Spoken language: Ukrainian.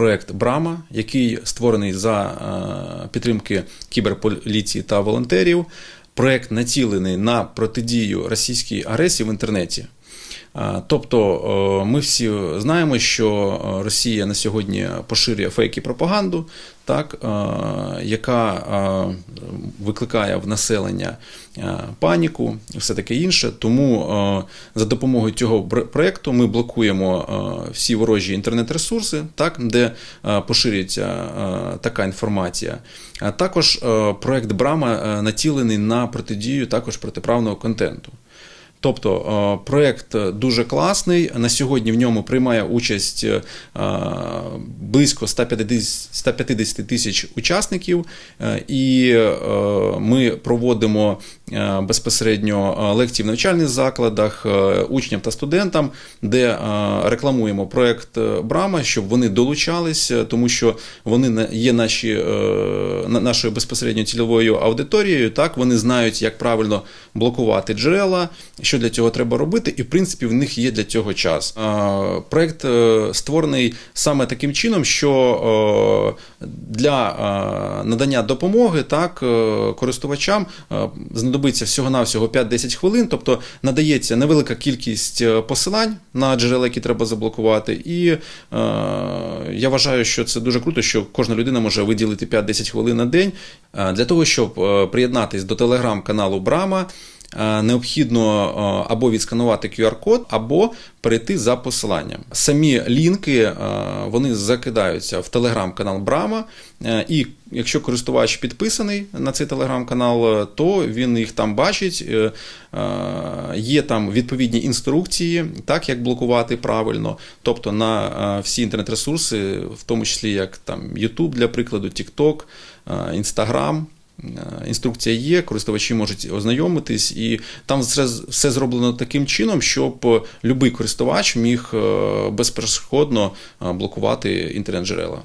проект Брама, який створений за е, підтримки кіберполіції та волонтерів. Проект націлений на протидію російській агресії в інтернеті. Тобто ми всі знаємо, що Росія на сьогодні поширює фейки пропаганду, так, яка викликає в населення е, паніку і все таке інше. Тому за допомогою цього проекту ми блокуємо всі ворожі інтернет-ресурси, так, де е, поширюється е, така інформація. Також проект Брама націлений на протидію також протиправного контенту. Тобто е, проект дуже класний. На сьогодні в ньому приймає участь е, близько 150 150 тисяч учасників, Е, і ми проводимо безпосередньо е, лекції в навчальних закладах е, учням та студентам, де е, рекламуємо проект е, Брама, щоб вони долучалися, тому що вони є наші, е, нашою безпосередньо цільовою аудиторією. Так вони знають, як правильно блокувати джерела, що для цього треба робити, і в принципі в них є для цього час. Е, Проект е, створений саме таким чином, що е, для е, надання допомоги так е, користувачам е, знадобиться всього-навсього 5-10 хвилин, тобто надається невелика кількість посилань на джерела, які треба заблокувати. І я вважаю, що це дуже круто, що кожна людина може виділити 5-10 хвилин на день для того, щоб приєднатись до телеграм-каналу Брама. Е, Необхідно е, або відсканувати QR-код, або перейти за посиланням. Самі лінки е, вони закидаються в телеграм-канал Брама. І якщо користувач підписаний на цей телеграм-канал, то він їх там бачить. Є там відповідні інструкції, так як блокувати правильно. Тобто на всі інтернет-ресурси, в тому числі як там YouTube, для прикладу, TikTok, Instagram. Е, Інструкція є, користувачі можуть ознайомитись, і там все, все зроблено таким чином, щоб будь-який користувач міг е, безперешкодно е, блокувати інтернет-джерела.